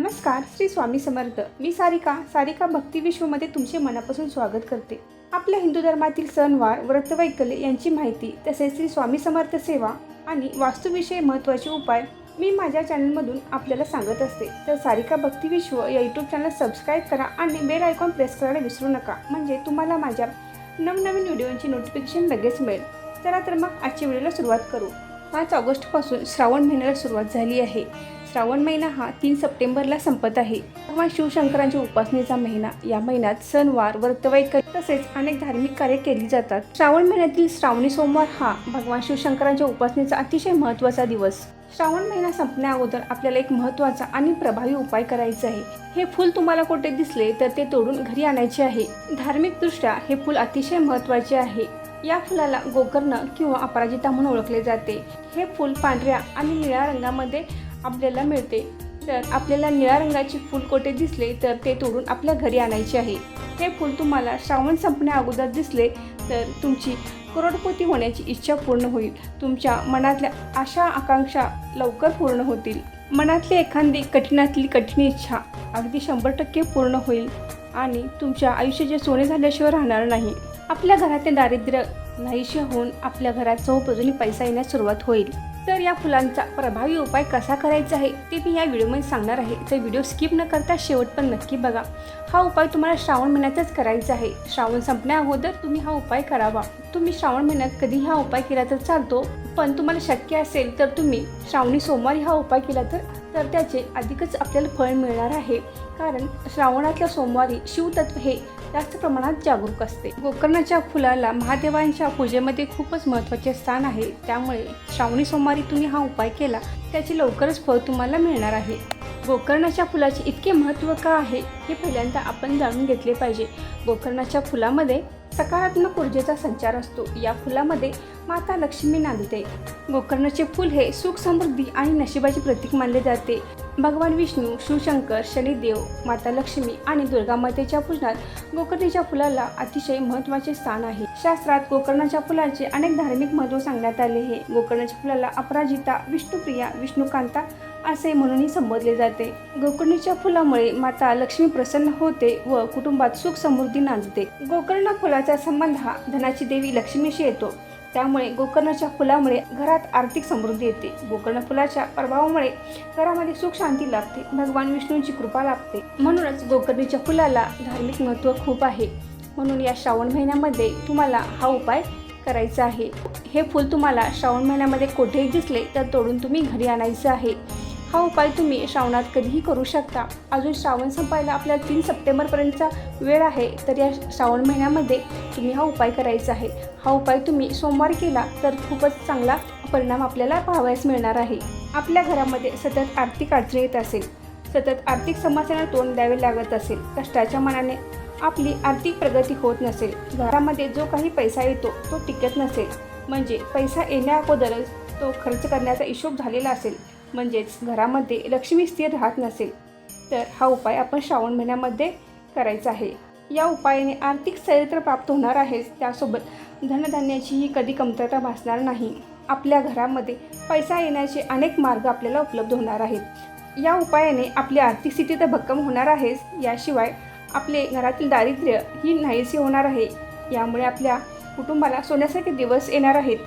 नमस्कार श्री स्वामी समर्थ. मी सारिका सारिका भक्ती विश्वमध्ये तुमचे मनापासून स्वागत करते. आपल्या हिंदू धर्मातील सणवार व्रतवैकल्य यांची माहिती तसेच श्री स्वामी समर्थ सेवा आणि वास्तुविषयी महत्त्वाचे उपाय मी माझ्या चॅनलमधून आपल्याला सांगत असते. तर सारिका भक्ती विश्व या यूट्यूब चॅनल सबस्क्राईब करा आणि बेल आयकॉन प्रेस करायला विसरू नका. म्हणजे तुम्हाला माझ्या नवनवीन व्हिडिओची नोटिफिकेशन लगेच मिळेल. चला तर मग आजच्या व्हिडिओला सुरुवात करू. पाच ऑगस्टपासून श्रावण महिन्याला सुरुवात झाली आहे. श्रावण महिना हा तीन सप्टेंबरला संपत आहे. भगवान शिवशंकरांच्या उपासनेचा महिना. या महिन्यात सणवार व्रतवैक तसेच अनेक धार्मिक कार्य केली जातात. श्रावण महिन्यातील श्रावणी सोमवार हा भगवान शिवशंकरांच्या उपासनेचा अतिशय महत्त्वाचा दिवस. श्रावण महिना संपण्या अगोदर आपल्याला एक महत्त्वाचा आणि प्रभावी उपाय करायचा आहे. हे फूल तुम्हाला कुठे दिसले तर ते तोडून घरी आणायचे आहे. धार्मिकदृष्ट्या हे फूल अतिशय महत्त्वाचे आहे. या फुलाला गोकर्ण किंवा अपराजिता म्हणून ओळखले जाते. हे फूल पांढऱ्या आणि निळ्या रंगामध्ये आपल्याला मिळते. तर आपल्याला निळ्या रंगाचे फूल कोठे दिसले तर ते तोडून आपल्या घरी आणायचे आहे. हे फूल तुम्हाला श्रावण संपण्या अगोदर दिसले तर तुमची करोडपती होण्याची इच्छा पूर्ण होईल. तुमच्या मनातल्या आशा आकांक्षा लवकर पूर्ण होतील. मनातली एखादी कठीणातली कठीण इच्छा अगदी शंभर टक्के पूर्ण होईल आणि तुमच्या आयुष्याचे सोने झाल्याशिवाय राहणार नाही. आपल्या घरातील दारिद्र्य नाहीशे होऊन आपल्या घरात चौपजून पैसा येण्यास सुरुवात होईल. तर या फुलांचा प्रभावी उपाय कसा करायचा आहे ते मी या व्हिडिओमध्ये सांगणार आहे. तर व्हिडिओ स्किप न करता शेवट पण नक्की बघा. हा उपाय तुम्हाला श्रावण महिन्यातच करायचा आहे. श्रावण संपण्या अगोदर तुम्ही हा उपाय करावा. तुम्ही श्रावण महिन्यात कधी हा उपाय केला तर चालतो पण तुम्हाला शक्य असेल तर तुम्ही श्रावणी सोमवारी हा उपाय केला तर तर त्याचे अधिकच आपल्याला फळ मिळणार आहे. कारण श्रावणातल्या सोमवारी शिवतत्व हे जास्त प्रमाणात जागरूक असते. गोकर्णाच्या फुलाला महादेवांच्या पूजेमध्ये खूपच महत्त्वाचे स्थान आहे. त्यामुळे श्रावणी सोमवारी तुम्ही हा उपाय केला त्याचे लवकरच फळ तुम्हाला मिळणार आहे. गोकर्णाच्या फुलाचे इतके महत्त्व का आहे हे पहिल्यांदा आपण जाणून घेतले पाहिजे. गोकर्णाच्या फुलामध्ये सकारात्मक ऊर्जेचा संचार असतो. या फुलामध्ये माता लक्ष्मी नांदते. गोकर्णाचे फूल हे सुख समृद्धी आणि नशिबाचे प्रतीक मानले जाते. भगवान विष्णू शिवशंकर शनिदेव माता लक्ष्मी आणि दुर्गा मातेच्या पूजनात गोकर्णीच्या फुलाला अतिशय महत्त्वाचे स्थान आहे. शास्त्रात गोकर्णाच्या फुलाचे अनेक धार्मिक महत्त्व सांगण्यात आले आहे. गोकर्णाच्या फुलाला अपराजिता विष्णुप्रिया विष्णुकांता असे म्हणूनही संबोधले जाते. गोकर्णीच्या फुलामुळे माता लक्ष्मी प्रसन्न होते व कुटुंबात सुख समृद्धी नांदते. गोकर्ण फुलाचा संबंध हा धनाची देवी लक्ष्मीशी येतो. त्यामुळे गोकर्णाच्या फुलामुळे घरात आर्थिक समृद्धी येते. गोकर्ण फुलाच्या प्रभावामुळे घरामध्ये सुख शांती लाभते. भगवान विष्णूंची कृपा लाभते. म्हणूनच गोकर्णीच्या फुलाला धार्मिक महत्त्व खूप आहे. म्हणून या श्रावण महिन्यामध्ये तुम्हाला हा उपाय करायचा आहे. हे फूल तुम्हाला श्रावण महिन्यामध्ये कुठेही दिसले तर तोडून तुम्ही घरी आणायचं आहे. हा उपाय तुम्ही श्रावणात कधीही करू शकता. अजून श्रावण संपायला आपल्याला तीन सप्टेंबरपर्यंतचा वेळ आहे तर या श्रावण महिन्यामध्ये तुम्ही हा उपाय करायचा आहे. हा उपाय तुम्ही सोमवार केला तर खूपच चांगला परिणाम आपल्याला पाहावयास मिळणार आहे. आपल्या घरामध्ये सतत आर्थिक अडचणी येत असेल सतत आर्थिक समस्यांना तोंड द्यावे लागत असेल कष्टाच्या मनाने आपली आर्थिक प्रगती होत नसेल घरामध्ये जो काही पैसा येतो तो टिकत नसेल म्हणजे पैसा येण्या अगोदरच तो खर्च करण्याचा हिशोब झालेला असेल म्हणजेच घरामध्ये लक्ष्मी स्थिर राहत नसेल तर हा उपाय आपण श्रावण महिन्यामध्ये करायचा आहे. या उपायाने आर्थिक चरित्र प्राप्त होणार आहेच. त्यासोबत धनधान्याचीही कधी कमतरता भासणार नाही. आपल्या घरामध्ये पैसा येण्याचे अनेक मार्ग आपल्याला उपलब्ध होणार आहेत. या उपायाने आपली आर्थिक स्थिती तर भक्कम होणार आहेच. याशिवाय आपले घरातील दारिद्र्य ही नाहीसे होणार आहे. यामुळे आपल्या कुटुंबाला सोन्यासारखे दिवस येणार आहेत.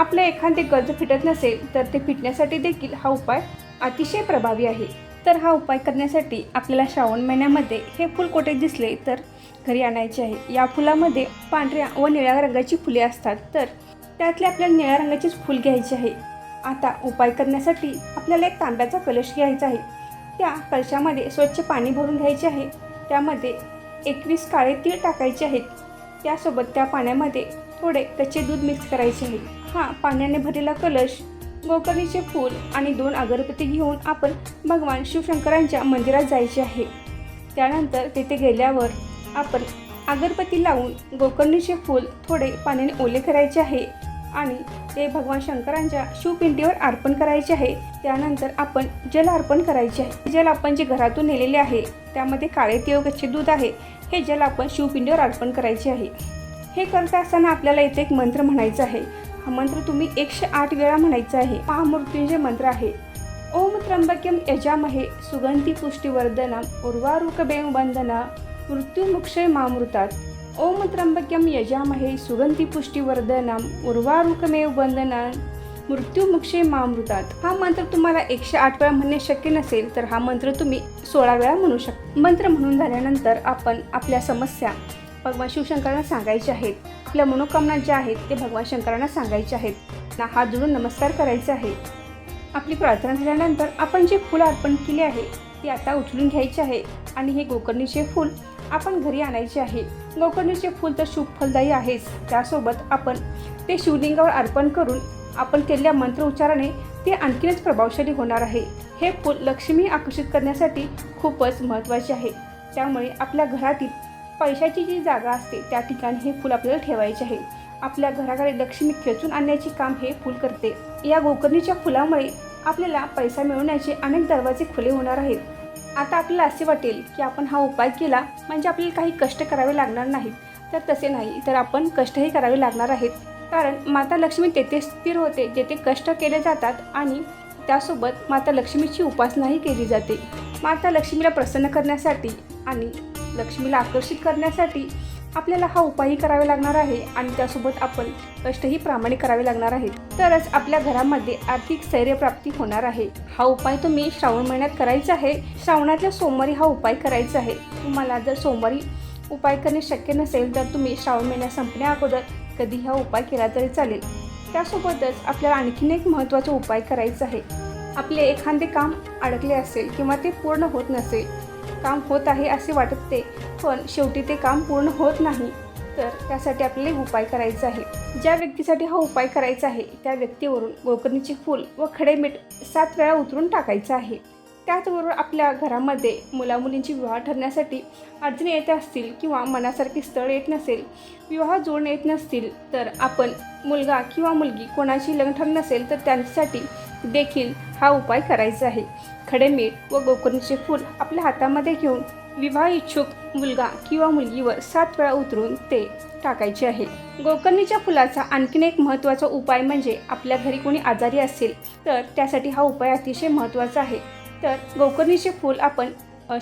आपलं एखादे गरज फिटत नसेल तर ते फिटण्यासाठी देखील हा उपाय अतिशय प्रभावी आहे. तर हा उपाय करण्यासाठी आपल्याला श्रावण महिन्यामध्ये हे फूल कोठे दिसले तर घरी आणायचे आहे. या फुलामध्ये पांढऱ्या व निळ्या रंगाची फुले असतात. तर त्यातले आपल्याला निळ्या रंगाचीच फूल घ्यायचे आहे. आता उपाय करण्यासाठी आपल्याला एक तांब्याचा कलश घ्यायचा आहे. त्या कलशामध्ये स्वच्छ पाणी भरून घ्यायचे आहे. त्यामध्ये एकवीस काळे तीळ टाकायचे आहेत. त्यासोबत त्या पाण्यामध्ये थोडे कच्चे दूध मिक्स करायचे आहे. हा पाण्याने भरलेला कलश गोकर्णीचे फूल आणि दोन अगरबत्ती घेऊन आपण भगवान शिवशंकरांच्या मंदिरात जायचे आहे. त्यानंतर तेथे गेल्यावर आपण अगरबत्ती लावून गोकर्णीचे फूल थोडे पाण्याने ओले करायचे आहे आणि ते भगवान शंकरांच्या शिवपिंडीवर अर्पण करायचे आहे. त्यानंतर आपण जल अर्पण करायचे आहे. जल आपण जे घरातून नेलेले आहे त्यामध्ये काळे तिळ दूध आहे. हे जल आपण शिवपिंडीवर अर्पण करायचे आहे. हे करत असताना आपल्याला इथे एक मंत्र म्हणायचं आहे. हा मंत्र तुम्ही एकशे आठ वेळा म्हणायचा आहे. महामृत्युंजय मंत्र आहे. ओम त्र्यंबक्यम यजामहे सुगंधी पुष्टिवर्धनम उर्वारुकबेम वंदना मृत्युमुक्षय मामृतात. ओम त्र्यंबक्यम यजामहे सुगंधी पुष्टिवर्धनम उर्वारुकमेव वंदना मृत्युमुक्षय मामृतात. हा मंत्र तुम्हाला एकशे आठ वेळा म्हणणे शक्य नसेल तर हा मंत्र तुम्ही सोळा वेळा म्हणू शकता. मंत्र म्हणून झाल्यानंतर आपण आपल्या समस्या भगवान शिवशंकरांना सांगायच्या आहेत. आपल्या मनोकामना ज्या आहेत ते भगवान शंकरांना सांगायचे आहेत. ना हात जोडून नमस्कार करायचे आहे. आपली प्रार्थना झाल्यानंतर आपण जे फुलं अर्पण केले आहे ते आता उचलून घ्यायचे आहे आणि हे गोकर्णीचे फूल आपण घरी आणायचे आहे. गोकर्णीचे फूल तर शुभ फलदायी आहेच. त्यासोबत आपण ते शिवलिंगावर अर्पण करून आपण केलेल्या मंत्र उच्चाराने ते आणखीनच प्रभावशाली होणार आहे. हे फूल लक्ष्मी आकर्षित करण्यासाठी खूपच महत्त्वाचे आहे. त्यामुळे आपल्या घरातील पैशाची जी जागा असते त्या ठिकाणी हे फूल आपल्याला ठेवायचे आहे. आपल्या घराकडे लक्ष्मी खेचून आणण्याचे काम हे फूल करते. या गोकर्णीच्या फुलामुळे आपल्याला पैसा मिळवण्याचे अनेक दरवाजे खुले होणार आहेत. आता आपल्याला असे वाटेल की आपण हा उपाय केला म्हणजे आपल्याला काही कष्ट करावे लागणार नाहीत. तर तसे नाही तर आपण कष्टही करावे लागणार आहेत. कारण माता लक्ष्मी तेथे स्थिर होते जेथे कष्ट केले जातात आणि त्यासोबत माता लक्ष्मीची उपासनाही केली जाते. माता लक्ष्मीला प्रसन्न करण्यासाठी आणि लक्ष्मीला आकर्षित करण्यासाठी आपल्याला हा उपायही करावे लागणार आहे आणि त्यासोबत आपण कष्टही प्रामाणिक करावे लागणार आहेत. तरच आपल्या घरामध्ये आर्थिक स्थैर्यप्राप्ती होणार आहे. हा उपाय तुम्ही श्रावण महिन्यात करायचा आहे. श्रावणातल्या सोमवारी हा उपाय करायचा आहे. तुम्हाला जर सोमवारी उपाय करणे शक्य नसेल तर तुम्ही श्रावण महिन्यात संपण्या अगोदर कधी हा उपाय केला तरी चालेल. त्यासोबतच आपल्याला आणखीन एक महत्त्वाचा उपाय करायचा आहे. आपले एखादे काम अडकले असेल किंवा ते पूर्ण होत नसेल काम होत आहे असे वाटत ते पण शेवटी ते काम पूर्ण होत नाही. तर त्यासाठी आपल्याला एक उपाय करायचा आहे. ज्या व्यक्तीसाठी हा उपाय करायचा आहे त्या व्यक्तीवरून गोकर्णीचे फूल व खडे मीठ सात वेळा उतरून टाकायचं आहे. त्याचबरोबर आपल्या घरामध्ये मुलामुलींची विवाह ठरण्यासाठी अडचणी येत असतील किंवा मनासारखे स्थळ येत नसेल विवाह जोडून येत नसतील तर आपण मुलगा किंवा मुलगी कोणाची लग्न ठरलं नसेल तर त्यांच्यासाठी देखील हा उपाय करायचा आहे. खडे मीठ व गोकर्णीचे फूल आपल्या हातामध्ये घेऊन विवाह इच्छुक मुलगा किंवा मुलगीवर सात वेळा उतरून ते टाकायचे आहे. गोकर्णीच्या फुलाचा आणखीन एक महत्त्वाचा उपाय म्हणजे आपल्या घरी कोणी आजारी असेल तर त्यासाठी हा उपाय अतिशय महत्त्वाचा आहे. तर गोकर्णीचे फूल आपण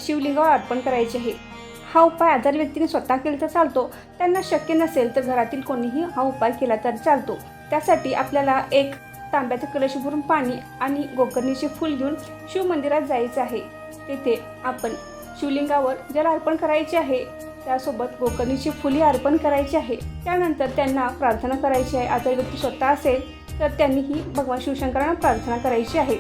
शिवलिंगावर अर्पण करायचे आहे. हा उपाय आजारी व्यक्तीने स्वतः केला तर चालतो त्यांना शक्य नसेल तर घरातील कोणीही हा उपाय केला तर चालतो. त्यासाठी आपल्याला एक तांब्याचं कलश भरून पाणी आणि गोकर्णीचे फूल घेऊन शिव मंदिरात जायचं आहे. तेथे आपण शिवलिंगावर जल अर्पण करायचे आहे. त्यासोबत गोकर्णीची फुले अर्पण करायची आहे. त्यानंतर त्यांना प्रार्थना करायची आहे. आता व्यक्ती स्वतः असेल तर त्यांनीही भगवान शिवशंकरांना प्रार्थना करायची आहे.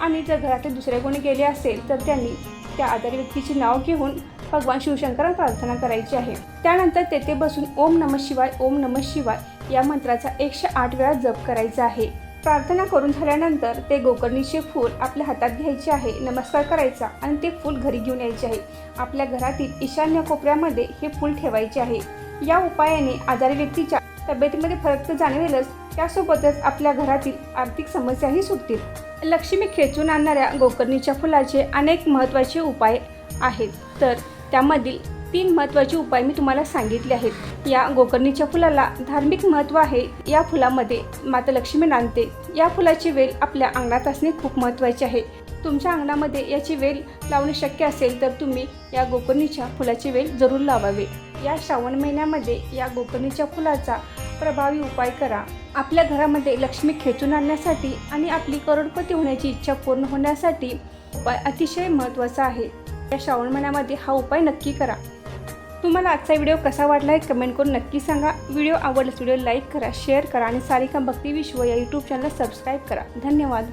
आणि जर घरातील दुसरे कोणी गेले असेल तर त्यांनी त्या आजारी व्यक्तीचे नाव घेऊन भगवान शिवशंकरांना प्रार्थना करायची आहे. त्यानंतर तेथे बसून ओम नमः शिवाय ओम नमः शिवाय या मंत्राचा एकशे आठ वेळा जप करायचा आहे. प्रार्थना करून झाल्यानंतर ते गोकर्णीचे फूल आपल्या हातात घ्यायचे आहे नमस्कार करायचा आणि ते फूल घरी घेऊन यायचे आहे. आपल्या घरातील ईशान्य कोपऱ्यामध्ये हे फूल ठेवायचे आहे. या उपायाने आजारी व्यक्तीच्या तब्येतीमध्ये फरक तर जाणवेलच त्यासोबतच आपल्या घरातील आर्थिक समस्याही सुटतील. लक्ष्मी खेचून आणणाऱ्या गोकर्णीच्या फुलाचे अनेक महत्त्वाचे उपाय आहेत. तर त्यामधील तीन महत्त्वाचे उपाय मी तुम्हाला सांगितले आहेत. या गोकर्णीच्या फुलाला धार्मिक महत्त्व आहे. या फुलामध्ये माता लक्ष्मी नांदते. या फुलाची वेल आपल्या अंगणात असणे खूप महत्त्वाचे आहे. तुमच्या अंगणामध्ये याची वेल लावणे शक्य असेल तर तुम्ही या गोकर्णीच्या फुलाची वेल जरूर लावावे. या श्रावण महिन्यामध्ये या गोकर्णीच्या फुलाचा प्रभावी उपाय करा. आपल्या घरामध्ये लक्ष्मी खेचून आणण्यासाठी आणि आपली करोडपती होण्याची इच्छा पूर्ण होण्यासाठी उपाय अतिशय महत्त्वाचा आहे. या श्रावण महिन्यामध्ये हा उपाय नक्की करा. तुम्हाला आजचा व्हिडिओ कसा वाटला आहे कमेंट करून नक्की सांगा. व्हिडिओ आवडल्यास व्हिडिओ लाईक करा शेअर करा आणि सारिका भक्ती विश्व या यूट्यूब चॅनल सबस्क्राईब करा. धन्यवाद.